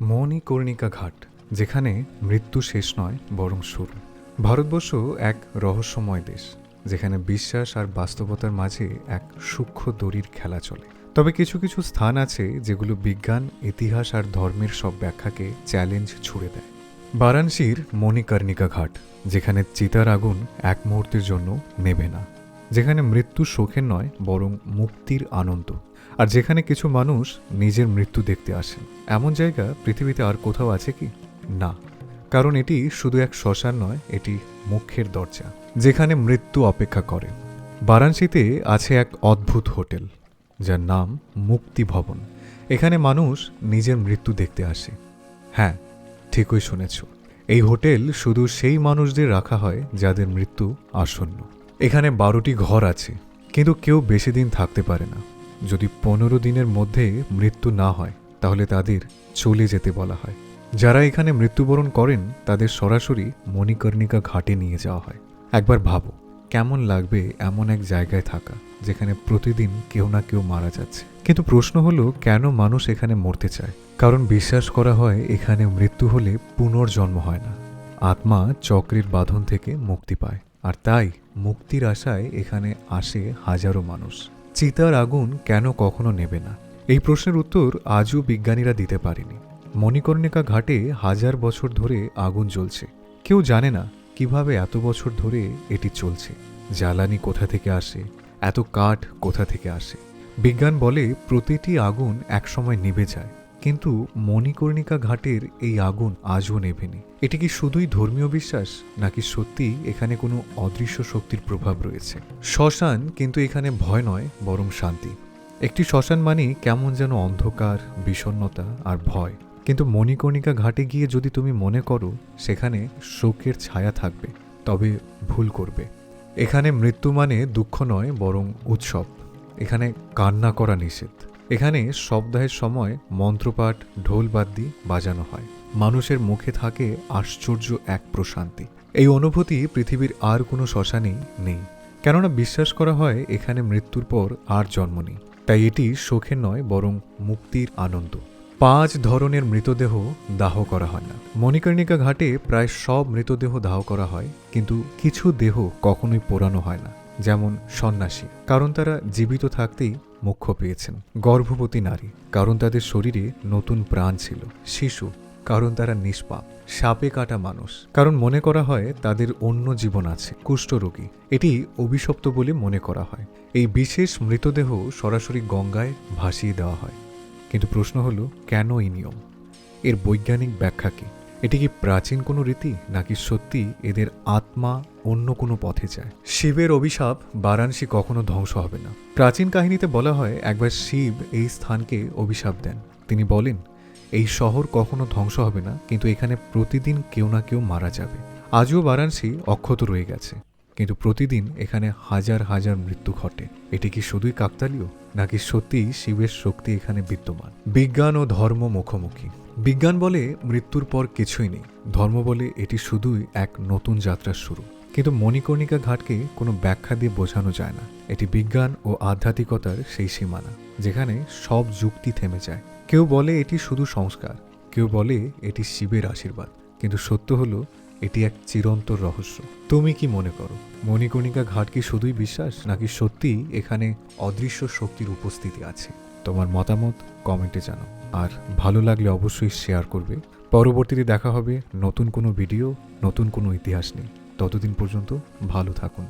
মণিকর্ণিকা ঘাট যেখানে মৃত্যু শেষ নয়, বরং শুরু। ভারতবর্ষ এক রহস্যময় দেশ, যেখানে বিশ্বাস আর বাস্তবতার মাঝে এক সূক্ষ্ম দড়ির খেলা চলে। তবে কিছু কিছু স্থান আছে যেগুলো বিজ্ঞান, ইতিহাস আর ধর্মের সব ব্যাখ্যাকে চ্যালেঞ্জ ছুড়ে দেয়। বারাণসীর মণিকর্ণিকা ঘাট যেখানে চিতার আগুন এক মুহূর্তের জন্য নেবে না। যেখানে মৃত্যু শোকের নয়, বরং মুক্তির আনন্দ। আর যেখানে কিছু মানুষ নিজের মৃত্যু দেখতে আসেন এমন জায়গা পৃথিবীতে আর কোথাও আছে কি? না। কারণ এটি শুধু এক শ্মশান নয়, এটি মুখ্যের দরজা, যেখানে মৃত্যু অপেক্ষা করে। বারাণসীতে আছে এক অদ্ভুত হোটেল, যার নাম মুক্তি ভবন। এখানে মানুষ নিজের মৃত্যু দেখতে আসে। হ্যাঁ ঠিকই শুনেছ। এই হোটেল শুধু সেই মানুষদের রাখা হয় যাদের মৃত্যু আসন্ন। এখানে বারোটি ঘর আছে, কিন্তু কেউ বেশি দিন থাকতে পারে না। যদি পনেরো দিনের মধ্যে মৃত্যু না হয়, তাহলে তাদের চলে যেতে বলা হয়। যারা এখানে মৃত্যুবরণ করেন, তাদের সরাসরি মণিকর্ণিকা ঘাটে নিয়ে যাওয়া হয়। একবার ভাবো, কেমন লাগবে এমন এক জায়গায় থাকা, যেখানে প্রতিদিন কেউ না কেউ মারা যাচ্ছে? কিন্তু প্রশ্ন হলো, কেন মানুষ এখানে মরতে চায়? কারণ বিশ্বাস করা হয়, এখানে মৃত্যু হলে পুনর্জন্ম হয় না। আত্মা চক্রের বাঁধন থেকে মুক্তি পায়। আর তাই মুক্তির আশায় এখানে আসে হাজারো মানুষ। চিতার আগুন কেন কখনো নেবে না? এই প্রশ্নের উত্তর আজও বিজ্ঞানীরা দিতে পারেনি। মণিকর্ণিকা ঘাটে হাজার বছর ধরে আগুন জ্বলছে। কেউ জানে না কীভাবে এত বছর ধরে এটি চলছে। জ্বালানি কোথা থেকে আসে? এত কাঠ কোথা থেকে আসে? বিজ্ঞান বলে প্রতিটি আগুন একসময় নিভে যায়। কিন্তু মণিকর্ণিকা ঘাটের এই আগুন আজও নেভেনি। এটি কি শুধুই ধর্মীয় বিশ্বাস, নাকি সত্যি এখানে কোনো অদৃশ্য শক্তির প্রভাব রয়েছে? শ্মশান কিন্তু এখানে ভয় নয়, বরং শান্তি। একটি শ্মশান মানে কেমন যেন অন্ধকার, বিষণ্ণতা আর ভয়। কিন্তু মণিকর্ণিকা ঘাটে গিয়ে যদি তুমি মনে করো, সেখানে শোকের ছায়া থাকবে, তবে ভুল করবে। এখানে মৃত্যু মানে দুঃখ নয়, বরং উৎসব। এখানে কান্না করা নিষেধ। এখানে সপ্তাহের সময় মন্ত্রপাঠ, ঢোল বাদ্যি বাজানো হয়। মানুষের মুখে থাকে আশ্চর্য এক প্রশান্তি। এই অনুভূতি পৃথিবীর আর কোনো শ্মশানেই নেই। কেননা বিশ্বাস করা হয় এখানে মৃত্যুর পর আর জন্ম নেই। তাই এটি শোকের নয়, বরং মুক্তির আনন্দ। পাঁচ ধরনের মৃতদেহ দাহ করা হয় না। মণিকর্ণিকা ঘাটে প্রায় সব মৃতদেহ দাহ করা হয়, কিন্তু কিছু দেহ কখনোই পোড়ানো হয় না। যেমন সন্ন্যাসী। কারণ তারা জীবিত থাকতেই মোক্ষ পেয়েছেন। গর্ভবতী নারী, কারণ তাদের শরীরে নতুন প্রাণ ছিল। শিশু, কারণ তারা নিষ্পাপ। সাপে কাটা মানুষ। কারণ মনে করা হয় তাদের অন্য জীবন আছে। কুষ্ঠরোগী এটি অভিশপ্ত বলে মনে করা হয়। এই বিশেষ মৃতদেহ সরাসরি গঙ্গায় ভাসিয়ে দেওয়া হয়। কিন্তু প্রশ্ন হলো, কেন এই নিয়ম? এর বৈজ্ঞানিক ব্যাখ্যা কি? এটি কি প্রাচীন কোনো রীতি, নাকি সত্যি এদের আত্মা অন্য কোনো পথে যায়। শিবের অভিশাপ বারাণসী কখনো ধ্বংস হবে না। প্রাচীন কাহিনীতে বলা হয়, একবার শিব এই স্থানকে অভিশাপ দেন। তিনি বলেন, এই শহর কখনো ধ্বংস হবে না, কিন্তু এখানে প্রতিদিন কেউ না কেউ মারা যাবে। আজও বারাণসী অক্ষত রয়ে গেছে। কিন্তু প্রতিদিন এখানে হাজার হাজার মৃত্যু ঘটে। এটি কি শুধুই কাকতালীয়, নাকি সত্যিই শিবের শক্তি এখানে বিদ্যমান? বিজ্ঞান ও ধর্ম মুখোমুখি। বিজ্ঞান বলে মৃত্যুর পর কিছুই নেই। ধর্ম বলে এটি শুধুই এক নতুন যাত্রার শুরু। কিন্তু মণিকর্ণিকা ঘাটকে কোনো ব্যাখ্যা দিয়ে বোঝানো যায় না। এটি বিজ্ঞান ও আধ্যাত্মিকতার সেই সীমানা, যেখানে সব যুক্তি থেমে যায়। কেউ বলে এটি শুধু সংস্কার, কেউ বলে এটি শিবের আশীর্বাদ, কিন্তু সত্য হলো এটি এক চিরন্তর রহস্য। তুমি কি মনে করো, মণিকর্ণিকা ঘাট কি শুধুই বিশ্বাস, নাকি সত্যিই এখানে অদৃশ্য শক্তির উপস্থিতি আছে? তোমার মতামত কমেন্টে জানাও। আর ভালো লাগলে অবশ্যই শেয়ার করবে। পরবর্তীতে দেখা হবে নতুন কোনো ভিডিও নতুন কোনো ইতিহাস নিয়ে। ততদিন পর্যন্ত ভালো থাকুন।